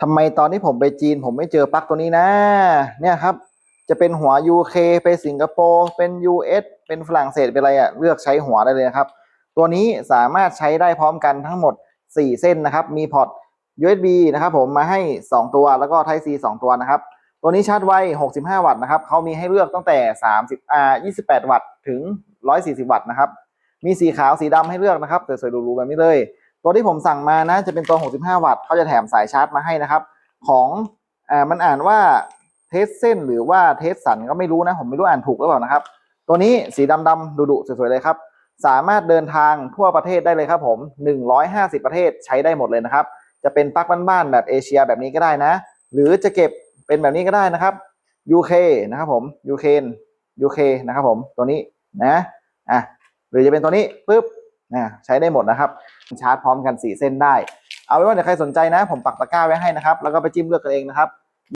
ทำไมตอนที่ผมไปจีน ผมไม่เจอปลั๊กตัวนี้นะ เนี่ยครับ จะเป็นหัว UK ไปสิงคโปร์เป็น US เป็นฝรั่งเศสเป็นอะไรอะเลือกใช้หัวได้เลยนะครับ ตัวนี้สามารถใช้ได้พร้อมกันทั้งหมด 4 เส้นนะครับ มีพอร์ต USB นะครับผมมาให้ 2 ตัวแล้วก็ Type C 2 ตัวนะครับ ตัวนี้ชาร์จไว 65 วัตต์นะครับเขามีให้เลือกตั้งแต่ 30อ่า28 วัตต์ถึง 140 วัตต์นะครับ มีสีขาวสีดำให้เลือกนะครับสวยๆรูๆแบบนี้เลย ตัวที่ผมสั่งมานะจะเป็นตัว 65 วัตต์เขาจะแถมสายชาร์จมาให้นะครับ ของอ่ามันอ่านว่าเทสเส้นหรือว่าเทสสันก็ไม่รู้นะ ผมไม่รู้อ่านถูกหรือเปล่านะครับ ตัวนี้สีดำๆดุๆสวยๆเลยครับ สามารถเดินทางทั่วประเทศได้เลยครับผม 150 ประเทศใช้ได้หมดเลยนะครับ จะเป็นปลั๊กบ้านๆแบบเอเชียแบบนี้ก็ได้นะ หรือจะเก็บเป็นแบบนี้ก็ได้นะครับ UK นะครับผม UK UK นะครับผมตัวนี้นะอะหรือจะเป็นตัวนี้ปุ๊บ นะใช้ได้หมดนะครับชาร์จพร้อมกัน 4 เส้นได้ เอาไว้ว่าเดี๋ยวใครสนใจนะ ผมปักตะกร้าไว้ให้นะครับ แล้วก็ไปจิ้มเลือกกันเองนะครับ